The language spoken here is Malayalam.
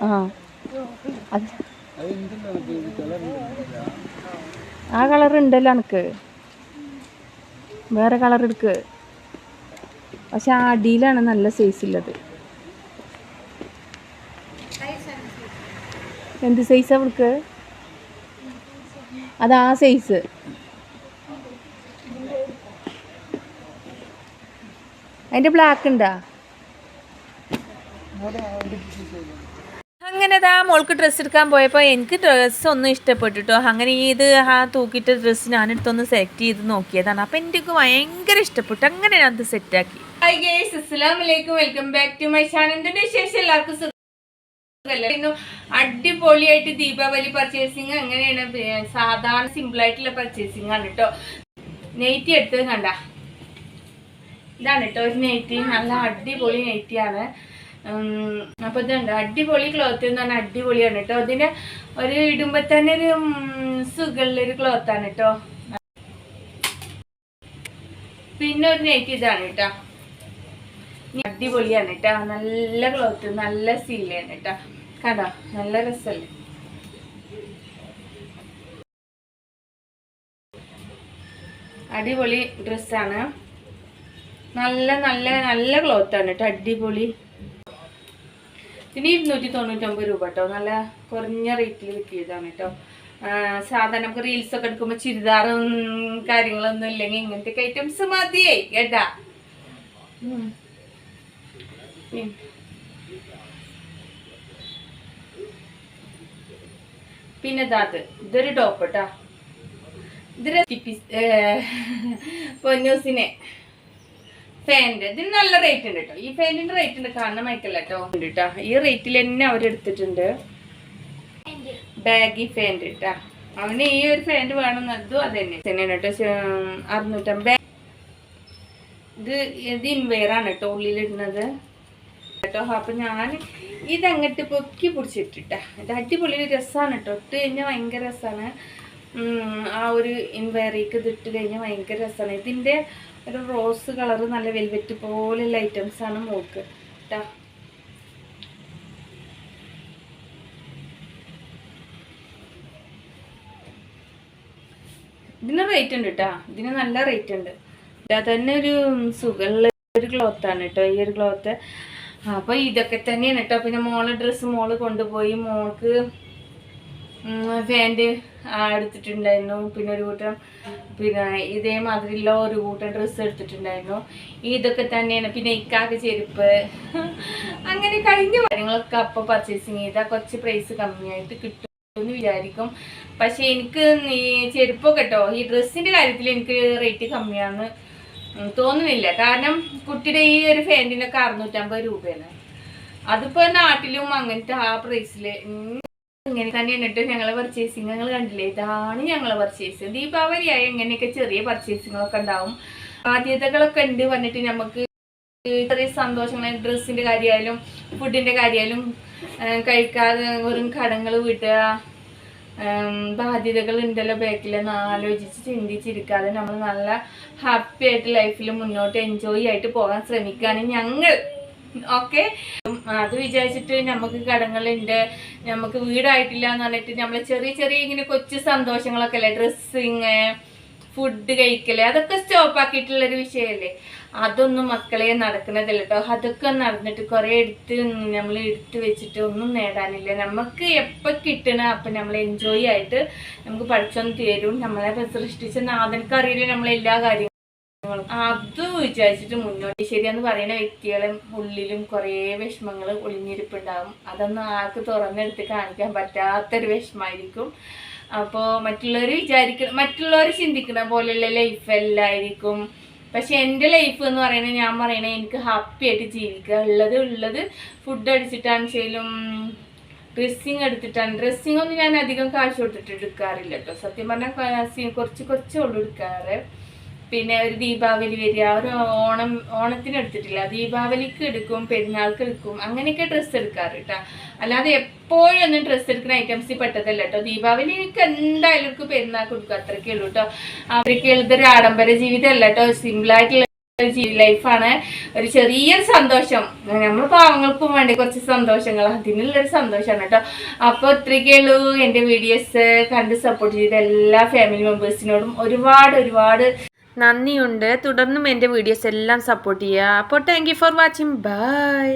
ആ. കളർ ഉണ്ടല്ലോ എനിക്ക് വേറെ കളർ എടുക്ക്. പക്ഷെ ആ അടിയിലാണ് നല്ല സൈസ് ഉള്ളത്. എന്ത് സൈസ് അവൾക്ക് അത് ആ സൈസ് അതിന്റെ ബ്ലാക്ക് ഉണ്ടാ? ദാ മോൾക്ക് ഡ്രസ്സ് എടുക്കാൻ പോയപ്പോൾ എനിക്ക് ഡ്രസ്സ് ഒന്നും ഇഷ്ടപ്പെട്ടു കേട്ടോ അങ്ങനെ ഇത് ആ തൂക്കിയിട്ട് ഡ്രസ്സ് ഞാനെടുത്തൊന്ന് സെലക്ട് ചെയ്ത് നോക്കിയതാണ്. അപ്പം എനിക്ക് ഭയങ്കര ഇഷ്ടപ്പെട്ടു. അങ്ങനെ ഞാനത് സെറ്റാക്കി hi welcome back to my എന്തിന്റെ വിശേഷം? എല്ലാവർക്കും അടിപൊളിയായിട്ട് ദീപാവലി പർച്ചേസിങ് എങ്ങനെയാണ് സാധാരണ സിമ്പിൾ ആയിട്ടുള്ള പർച്ചേസിങ് ആണ് കേട്ടോ നെയ്റ്റി എടുത്തത് കണ്ട? ഇതാണ് കേട്ടോ ഒരു നെയ്റ്റി നല്ല അടിപൊളി നെയ്റ്റിയാണ് അപ്പൊ ഇതുണ്ട് അടിപൊളി ക്ലോത്ത് എന്ന് പറഞ്ഞാൽ അടിപൊളിയാണ് കേട്ടോ. അതിന് ഒരു ഇടുമ്പോ തന്നെ ഒരു സുഖമുള്ളൊരു ക്ലോത്ത് ആണ് കേട്ടോ. പിന്നെ ഒരു നെയ്ക്ക് ഇതാണ് കേട്ടോ. അടിപൊളിയാണ് കേട്ടോ. നല്ല ക്ലോത്ത് നല്ല സീലാണ് കേട്ടോ. കണ്ടോ? നല്ല രസമല്ലേ? അടിപൊളി ഡ്രസ്സാണ് നല്ല നല്ല നല്ല ക്ലോത്താണ് കേട്ടോ. അടിപൊളി. ഇതിന് ഇരുന്നൂറ്റി തൊണ്ണൂറ്റൊമ്പത് രൂപ കേട്ടോ നല്ല കുറഞ്ഞ റേറ്റിൽ കിട്ടിയതാണ് കേട്ടോ സാധാരണ നമുക്ക് റീൽസ് ഒക്കെ എടുക്കുമ്പോൾ ചുരിദാറും കാര്യങ്ങളൊന്നും ഇല്ലെങ്കിൽ ഇങ്ങനത്തെ ഐറ്റംസ് മതിയേ കേട്ടാ? പിന്നെ ഇതാത് ഇതൊരു ടോപ്പ് കേട്ടാ ഇതൊരു പൊന്നൂസിനെ. ഫാന്റെ ഇതിന് നല്ല റേറ്റ് ഉണ്ട് കേട്ടോ ഈ ഫാനിന്റെ റേറ്റ് ഉണ്ട്. കാരണം മൈക്കല്ല കേട്ടോ ഉണ്ട് കേട്ടോ ഈ റേറ്റിൽ തന്നെ അവരെടുത്തിട്ടുണ്ട് ബാഗി ഫാന്റ് കേട്ടാ അവന് ഈ ഒരു ഫാന്റ് വേണം അതും അത് തന്നെ. തന്നെയാണ് കേട്ടോ അറുന്നൂറ്റമ്പത് ഇത് ഇത് ഇൻവെയറാണ് കേട്ടോ ഉള്ളിലിടുന്നത്. കേട്ടോ അപ്പൊ ഞാൻ ഇതങ്ങട്ട് പൊക്കി പിടിച്ചിട്ടിട്ടാ. ഇത് അടിപൊളി രസമാണ് കേട്ടോ ഇട്ട് കഴിഞ്ഞാൽ ഭയങ്കര രസമാണ് ആ ഒരു ഇൻവയറിക്ക് ഇത് ഇട്ട് കഴിഞ്ഞാൽ ഭയങ്കര രസമാണ് ഇതിന്റെ ഒരു റോസ് കളർ നല്ല വെൽവെറ്റ് പോലെയുള്ള ആണ് മോക്ക് കേട്ടോ ഇതിന് റേറ്റ് ഉണ്ട് കേട്ടോ ഇതിന് നല്ല റേറ്റ് ഉണ്ട്. തന്നെ ഒരു സുഖമുള്ള ഒരു ക്ലോത്ത് ആണ് കേട്ടോ ഈ ഒരു ക്ലോത്ത് അപ്പൊ ഇതൊക്കെ തന്നെയാണ് കേട്ടോ പിന്നെ മോളെ ഡ്രസ്സ് മോൾ കൊണ്ടുപോയി മോൾക്ക് ഫാന്റ് എടുത്തിട്ടുണ്ടായിരുന്നു. പിന്നെ ഒരു കൂട്ടം പിന്നെ ഇതേമാതിരിയുള്ള ഒരു കൂട്ടം ഡ്രസ്സ് എടുത്തിട്ടുണ്ടായിരുന്നു. ഇതൊക്കെ തന്നെയാണ്. പിന്നെ ഇക്കാക്ക് ചെരുപ്പ്. അങ്ങനെ കഴിഞ്ഞ കാര്യങ്ങളൊക്കെ അപ്പോൾ പർച്ചേസിങ് ചെയ്താൽ കുറച്ച് പ്രൈസ് കമ്മിയായിട്ട് കിട്ടും വിചാരിക്കും. പക്ഷെ എനിക്ക് ഈ ചെരുപ്പൊക്കെ കേട്ടോ ഈ ഡ്രസ്സിന്റെ കാര്യത്തിൽ എനിക്ക് റേറ്റ് കമ്മിയാന്ന് തോന്നുന്നില്ല. കാരണം കുട്ടിയുടെ ഈ ഒരു ഫാന്റിനൊക്കെ അറുന്നൂറ്റമ്പത് രൂപയാണ്. അതിപ്പോ നാട്ടിലും അങ്ങനത്തെ ആ പ്രൈസിൽ ഇങ്ങനെ തന്നെയാണ് ഞങ്ങളെ പർച്ചേസിങ് ഞങ്ങൾ കണ്ടില്ലേ? ഇതാണ് ഞങ്ങളെ പർച്ചേസ് ദീപാവലിയായ ഇങ്ങനെയൊക്കെ ചെറിയ പർച്ചേസിങ്ങൊക്കെ ഉണ്ടാവും. ബാധ്യതകളൊക്കെ ഉണ്ട് വന്നിട്ട് നമുക്ക് ചെറിയ സന്തോഷങ്ങൾ ഡ്രസ്സിന്റെ കാര്യമായാലും ഫുഡിന്റെ കാര്യമായാലും കഴിക്കാതെ വെറും കടങ്ങൾ വീട്ടുക ബാധ്യതകൾ ഉണ്ടല്ലോ ബാക്കിലെന്ന് ആലോചിച്ച് ചിന്തിച്ചിരിക്കാതെ നമ്മൾ നല്ല ഹാപ്പി ആയിട്ട് ലൈഫിൽ മുന്നോട്ട് എൻജോയ് ആയിട്ട് പോകാൻ ശ്രമിക്കുകയാണ് ഞങ്ങൾ. ഓക്കെ അത് വിചാരിച്ചിട്ട് നമുക്ക് കടങ്ങളുണ്ട്. നമുക്ക് വീടായിട്ടില്ല എന്ന് പറഞ്ഞിട്ട് നമ്മൾ ചെറിയ ചെറിയ ഇങ്ങനെ കൊച്ചു സന്തോഷങ്ങളൊക്കെ അല്ലേ? ഡ്രസ്സിങ് ഫുഡ് കഴിക്കൽ അതൊക്കെ സ്റ്റോപ്പ് ആക്കിയിട്ടുള്ള ഒരു വിഷയമല്ലേ അതൊന്നും മക്കളെ നടക്കുന്നതല്ല കേട്ടോ അതൊക്കെ നടന്നിട്ട് കുറെ എടുത്ത് നമ്മൾ എടുത്ത് വെച്ചിട്ട് ഒന്നും നേടാനില്ല. നമുക്ക് എപ്പോൾ കിട്ടണ അപ്പം നമ്മൾ എൻജോയ് ആയിട്ട് നമുക്ക് പഠിച്ചൊന്ന് തരും. നമ്മളെ സൃഷ്ടിച്ച നാഥനക്ക് അറിയില്ല നമ്മളെല്ലാ കാര്യങ്ങളും? അത് വിചാരിച്ചിട്ട് മുന്നോട്ട് ശരിയെന്ന് പറയുന്ന വ്യക്തികളും ഉള്ളിലും കുറേ വിഷമങ്ങൾ ഒളിഞ്ഞിരിപ്പുണ്ടാവും. അതൊന്നും ആർക്ക് തുറന്നെടുത്ത് കാണിക്കാൻ പറ്റാത്തൊരു വിഷമായിരിക്കും. അപ്പോൾ മറ്റുള്ളവർ വിചാരിക്കുന്ന മറ്റുള്ളവർ ചിന്തിക്കുന്ന പോലെയുള്ള ലൈഫ് എല്ലായിരിക്കും പക്ഷെ എന്റെ ലൈഫ് എന്ന് പറയുന്നത് ഞാൻ പറയണത് എനിക്ക് ഹാപ്പി ആയിട്ട് ജീവിക്കുക. ഉള്ളത് ഉള്ളത് ഫുഡ് അടിച്ചിട്ടാണെങ്കിലും ഡ്രസ്സിങ് എടുത്തിട്ടാണ്. ഡ്രസ്സിങ് ഒന്നും ഞാൻ അധികം കാശ് കൊടുത്തിട്ട് എടുക്കാറില്ല കേട്ടോ. സത്യം പറഞ്ഞാൽ കുറച്ച് കുറച്ചേ ഉള്ളൂ എടുക്കാറ്. പിന്നെ ഒരു ദീപാവലി വരിക ഒരു ഓണം ഓണത്തിന് എടുത്തിട്ടില്ല. ദീപാവലിക്ക് എടുക്കും പെരുന്നാൾക്ക് എടുക്കും അങ്ങനെയൊക്കെ ഡ്രസ്സ് എടുക്കാറ് കേട്ടോ അല്ലാതെ എപ്പോഴും ഒന്നും ഡ്രസ്സ് എടുക്കുന്ന ഐറ്റംസിൽ പെട്ടതല്ല കേട്ടോ ദീപാവലിക്ക് എന്തായാലും ഇവർക്ക് പെരുന്നാൾക്ക് കൊടുക്കും അത്രയ്ക്കേ ഉള്ളൂ കേട്ടോ അവർക്ക് എഴുതൊരു ആഡംബര ജീവിതമല്ല കേട്ടോ സിമ്പിളായിട്ടുള്ള ലൈഫാണ് ഒരു ചെറിയൊരു സന്തോഷം. നമ്മൾ പാവങ്ങൾക്കും വേണ്ടി കുറച്ച് സന്തോഷങ്ങൾ. അതിനുള്ളൊരു സന്തോഷമാണ് കേട്ടോ അപ്പോൾ ഇത്രയൊക്കെ ഉള്ളൂ. എന്റെ വീഡിയോസ് കണ്ട് സപ്പോർട്ട് ചെയ്ത എല്ലാ ഫാമിലി മെമ്പേഴ്സിനോടും ഒരുപാട് ഒരുപാട് നന്ദിയുണ്ട്. തുടർന്നും എന്റെ വീഡിയോസ് എല്ലാം സപ്പോർട്ട് ചെയ്യുക. അപ്പോൾ thank you for watching bye